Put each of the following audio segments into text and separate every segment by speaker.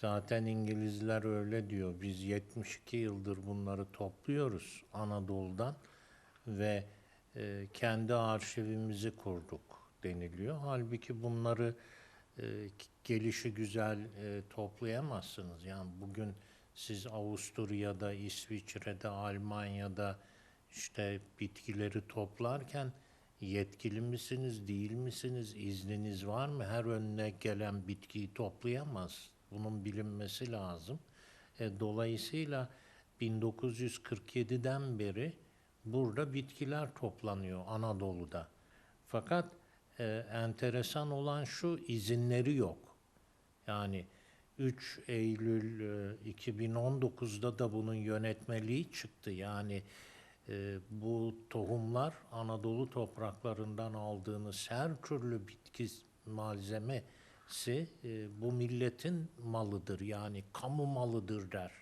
Speaker 1: Zaten İngilizler öyle diyor. Biz 72 yıldır bunları topluyoruz Anadolu'dan ve e, kendi arşivimizi kurduk deniliyor. Halbuki bunları e, gelişi güzel e, toplayamazsınız. Yani bugün siz Avusturya'da, İsviçre'de, Almanya'da işte bitkileri toplarken yetkili misiniz, değil misiniz, izniniz var mı? Her önüne gelen bitkiyi toplayamaz. Bunun bilinmesi lazım. E, dolayısıyla 1947'den beri burada bitkiler toplanıyor Anadolu'da. Fakat e, enteresan olan şu izinleri yok. Yani 3 Eylül e, 2019'da da bunun yönetmeliği çıktı. Yani e, bu tohumlar Anadolu topraklarından aldığınız her türlü bitki malzemesi e, bu milletin malıdır. Yani kamu malıdır der.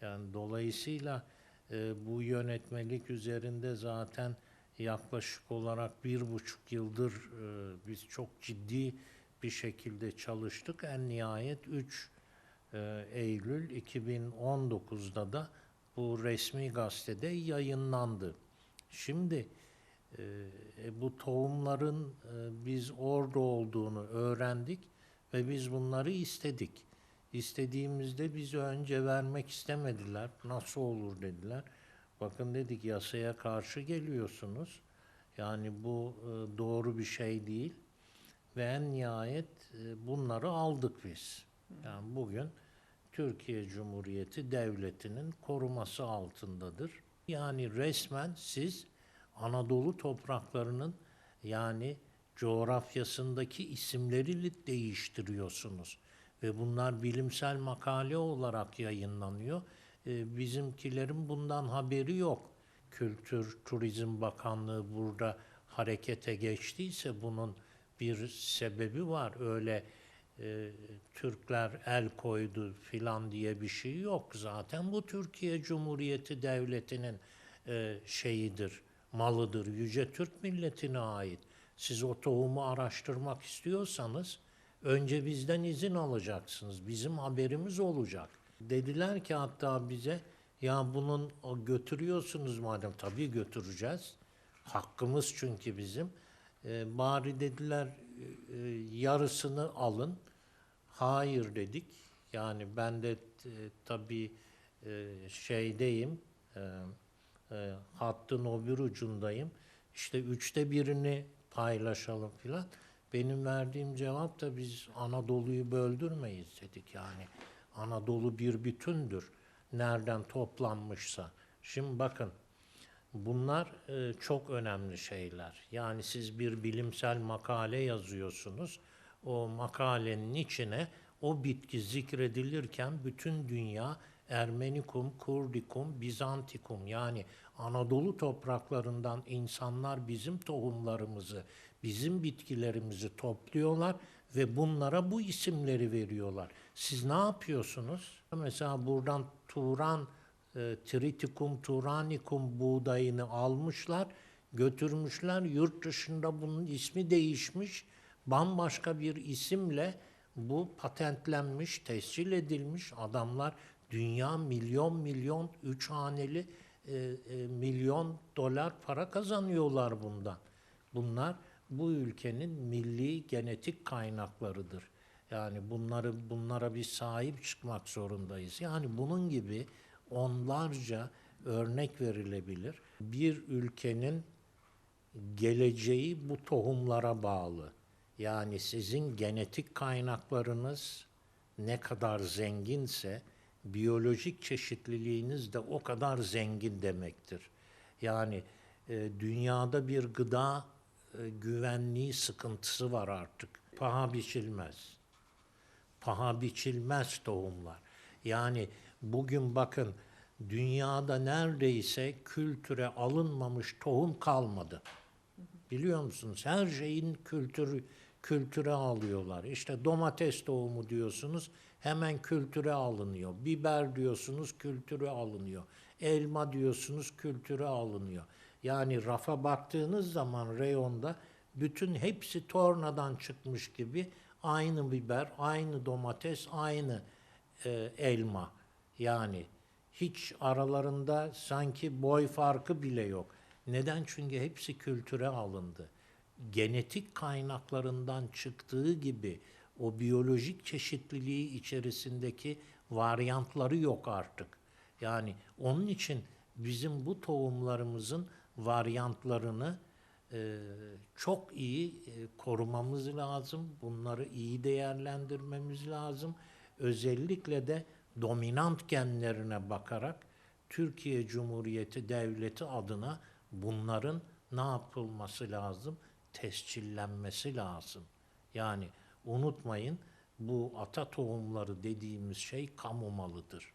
Speaker 1: Yani dolayısıyla e, bu yönetmelik üzerinde zaten yaklaşık olarak bir buçuk yıldır e, biz çok ciddi bir şekilde çalıştık. En nihayet 3 e, Eylül 2019'da da bu resmi gazetede yayınlandı. Şimdi e, e, bu tohumların e, biz orada olduğunu öğrendik ve biz bunları istedik. İstediğimizde bizi önce vermek istemediler. Nasıl olur dediler. Bakın dedik yasaya karşı geliyorsunuz. Yani bu e, doğru bir şey değil. Ve en nihayet e, bunları aldık biz. Yani bugün Türkiye Cumhuriyeti Devleti'nin koruması altındadır. Yani resmen siz Anadolu topraklarının yani coğrafyasındaki isimleri değiştiriyorsunuz. Ve bunlar bilimsel makale olarak yayınlanıyor. Ee, bizimkilerin bundan haberi yok. Kültür Turizm Bakanlığı burada harekete geçtiyse bunun bir sebebi var. Öyle e, Türkler el koydu filan diye bir şey yok. Zaten bu Türkiye Cumhuriyeti Devleti'nin e, şeyidir, malıdır. Yüce Türk milletine ait. Siz o tohumu araştırmak istiyorsanız önce bizden izin alacaksınız. Bizim haberimiz olacak. Dediler ki hatta bize ya bunun götürüyorsunuz madem tabii götüreceğiz. Hakkımız çünkü bizim. E, bari dediler e, yarısını alın. Hayır dedik. Yani ben de e, tabii e, şeydeyim, e, e, hattın o bir ucundayım. İşte üçte birini paylaşalım filan. Benim verdiğim cevap da biz Anadolu'yu böldürmeyiz dedik yani. Anadolu bir bütündür. Nereden toplanmışsa. Şimdi bakın bunlar e, çok önemli şeyler. Yani siz bir bilimsel makale yazıyorsunuz. O makalenin içine o bitki zikredilirken bütün dünya Ermenikum, Kurdikum, Bizantikum yani Anadolu topraklarından insanlar bizim tohumlarımızı, bizim bitkilerimizi topluyorlar ve bunlara bu isimleri veriyorlar. Siz ne yapıyorsunuz? Mesela buradan Turan, e, Triticum turanicum buğdayını almışlar, götürmüşler. Yurt dışında bunun ismi değişmiş. Bambaşka bir isimle bu patentlenmiş, tescil edilmiş adamlar dünya milyon milyon üç haneli e, e, milyon dolar para kazanıyorlar bundan. Bunlar bu ülkenin milli genetik kaynaklarıdır. Yani bunları bunlara bir sahip çıkmak zorundayız. Yani bunun gibi onlarca örnek verilebilir. Bir ülkenin geleceği bu tohumlara bağlı. Yani sizin genetik kaynaklarınız ne kadar zenginse biyolojik çeşitliliğiniz de o kadar zengin demektir. Yani e, dünyada bir gıda e, güvenliği sıkıntısı var artık. Paha biçilmez. Paha biçilmez tohumlar. Yani bugün bakın dünyada neredeyse kültüre alınmamış tohum kalmadı. Biliyor musunuz? Her şeyin kültürü kültüre alıyorlar. İşte domates tohumu diyorsunuz hemen kültüre alınıyor. Biber diyorsunuz kültüre alınıyor. Elma diyorsunuz kültüre alınıyor. Yani rafa baktığınız zaman reyonda bütün hepsi tornadan çıkmış gibi aynı biber, aynı domates, aynı e, elma. Yani hiç aralarında sanki boy farkı bile yok. Neden? Çünkü hepsi kültüre alındı. Genetik kaynaklarından çıktığı gibi o biyolojik çeşitliliği içerisindeki varyantları yok artık. Yani onun için bizim bu tohumlarımızın varyantlarını e, çok iyi e, korumamız lazım. Bunları iyi değerlendirmemiz lazım. Özellikle de dominant genlerine bakarak Türkiye Cumhuriyeti Devleti adına bunların ne yapılması lazım? Tescillenmesi lazım. Yani unutmayın bu ata tohumları dediğimiz şey kamu malıdır.